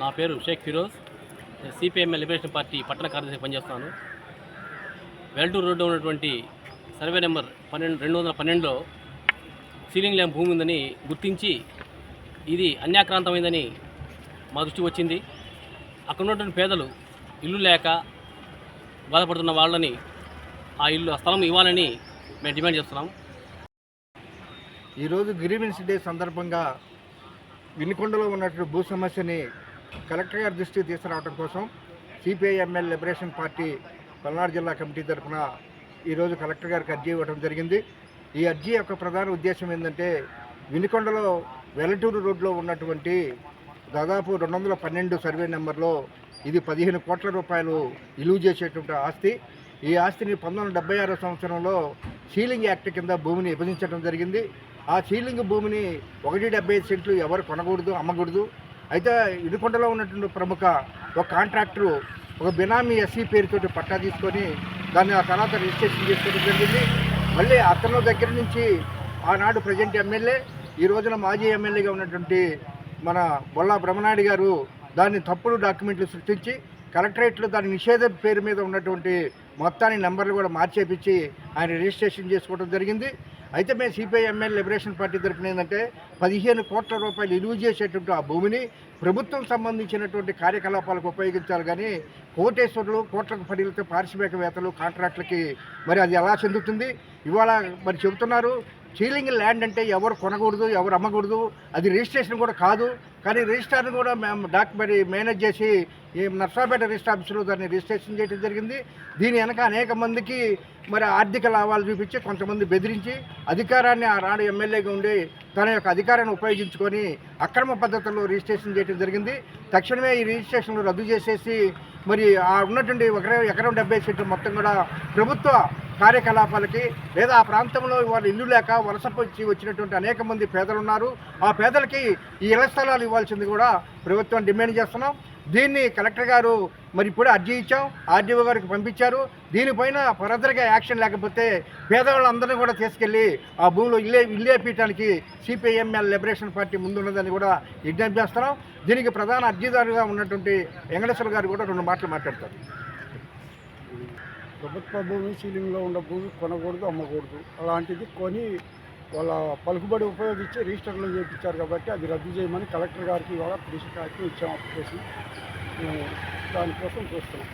నా పేరు Shaik Firoz. CPML liberation party పట్టణ కార్యదర్శి పనిచేస్తున్నాను. వెల్టూరు రోడ్డు ఉన్నటువంటి సర్వే నెంబర్ పన్నెండు రెండు వందల పన్నెండులో సీలింగ్ ల్యాంప్ భూమి ఉందని గుర్తించి ఇది అన్యాక్రాంతమైందని మా దృష్టికి వచ్చింది. అక్కడ ఉన్నటువంటి పేదలు ఇల్లు లేక బాధపడుతున్న వాళ్ళని ఆ ఇల్లు ఆ స్థలం ఇవ్వాలని మేము డిమాండ్ చేస్తున్నాం. ఈరోజు గ్రీవెన్స్ డే సందర్భంగా వినుకొండలో ఉన్నటువంటి భూ సమస్యని కలెక్టర్ గారి దృష్టికి తీసుకురావడం కోసం సిపిఐఎంఎల్ లిబరేషన్ పార్టీ పల్నాడు జిల్లా కమిటీ తరఫున ఈరోజు కలెక్టర్ గారికి అర్జీ ఇవ్వడం జరిగింది. ఈ అర్జీ యొక్క ప్రధాన ఉద్దేశం ఏంటంటే వినుకొండలో వెలటూరు రోడ్లో ఉన్నటువంటి దాదాపు రెండు వందల పన్నెండు సర్వే నెంబర్లో ఇది పదిహేను కోట్ల రూపాయలు విలువ చేసేటువంటి ఆస్తి. ఈ ఆస్తిని పంతొమ్మిది వందల డెబ్బై ఆరో సంవత్సరంలో సీలింగ్ యాక్ట్ కింద భూమిని విభజించడం జరిగింది. ఆ సీలింగ్ భూమిని ఒకటి డెబ్బై ఐదు సెంట్లు ఎవరు కొనకూడదు అమ్మకూడదు. అయితే ఇడుకొండలో ఉన్నటువంటి ప్రముఖ ఒక కాంట్రాక్టరు ఒక బినామీ ఎస్సీ పేరుతోటి పట్టా తీసుకొని దాన్ని ఆ తర్వాత రిజిస్ట్రేషన్ చేసుకోవడం జరిగింది. మళ్ళీ అతను దగ్గర నుంచి ఆనాడు ప్రజెంట్ ఎమ్మెల్యే ఈ రోజున మాజీ ఎమ్మెల్యేగా ఉన్నటువంటి మన బొల్లా బ్రహ్మనాయుడు గారు దాన్ని తప్పుడు డాక్యుమెంట్లు సృష్టించి కలెక్టరేట్లో దాని నిషేధ పేరు మీద ఉన్నటువంటి మొత్తాన్ని నెంబర్లు కూడా మార్చేపించి ఆయన రిజిస్ట్రేషన్ చేసుకోవడం జరిగింది. అయితే మేము సిపిఐ లిబరేషన్ పార్టీ తరఫున ఏంటంటే పదిహేను కోట్ల రూపాయలు ఇలువ చేసేటువంటి ఆ భూమిని ప్రభుత్వం సంబంధించినటువంటి కార్యకలాపాలకు ఉపయోగించాలి కానీ కోటేశ్వరులు కోట్లకు పడిలతో పారిశ్రామికవేత్తలు కాంట్రాక్టులకి మరి అది ఎలా చెందుతుంది? ఇవాళ మరి చెబుతున్నారు సీలింగ్ ల్యాండ్ అంటే ఎవరు కొనకూడదు ఎవరు అమ్మకూడదు అది రిజిస్ట్రేషన్ కూడా కాదు. కానీ రిజిస్టార్ని కూడా మేము డాక్యుమెంట్ మేనేజ్ చేసి ఈ నర్సాపేట రిజిస్టర్ ఆఫీసులో దాన్ని రిజిస్ట్రేషన్ చేయడం జరిగింది. దీని వెనక అనేక మందికి మరి ఆర్థిక లాభాలు చూపించి కొంతమంది బెదిరించి అధికారాన్ని ఆ నాడు ఎమ్మెల్యేగా ఉండి తన యొక్క అధికారాన్ని ఉపయోగించుకొని అక్రమ పద్ధతుల్లో రిజిస్ట్రేషన్ చేయడం జరిగింది. తక్షణమే ఈ రిజిస్ట్రేషన్లు రద్దు చేసేసి మరి ఆ ఉన్నటువంటి ఒక ఎకరం డెబ్బై సీట్లు మొత్తం కూడా ప్రభుత్వ కార్యకలాపాలకి లేదా ఆ ప్రాంతంలో వాళ్ళు ఇల్లు లేక వలస వచ్చినటువంటి అనేక మంది పేదలు ఉన్నారు ఆ పేదలకి ఈ ఇళ్ళ స్థలాలు ఇవ్వాల్సింది కూడా ప్రభుత్వం డిమాండ్ చేస్తున్నాం. దీన్ని కలెక్టర్ గారు మరి ఇప్పుడు అర్జీ ఇచ్చాం. ఆర్డీఓ గారికి పంపించారు. దీనిపైన ఫర్దర్గా యాక్షన్ లేకపోతే పేదవాళ్ళందరినీ కూడా తీసుకెళ్ళి ఆ భూమిలో ఇల్లే ఇల్లేపీయటానికి సిపిఐఎంఎల్ లిబరేషన్ పార్టీ ముందున్నదని కూడా విజ్ఞప్తి చేస్తున్నాం. దీనికి ప్రధాన అర్జీదారుగా ఉన్నటువంటి వెంకటేశ్వర గారు కూడా రెండు మాటలు మాట్లాడతారు. ప్రభుత్వ భూమి సీలింగ్లో ఉన్న భూమి కొనకూడదు అమ్మకూడదు. అలాంటిది కొని వాళ్ళ పలుకుబడి ఉపయోగించి రిజిస్టర్లు చేయించారు కాబట్టి అది రద్దు చేయమని కలెక్టర్ గారికి ఇవాళ పిటిషన్ ఇచ్చాం అప్లికేషన్. మేము దానికోసం చూస్తున్నాం.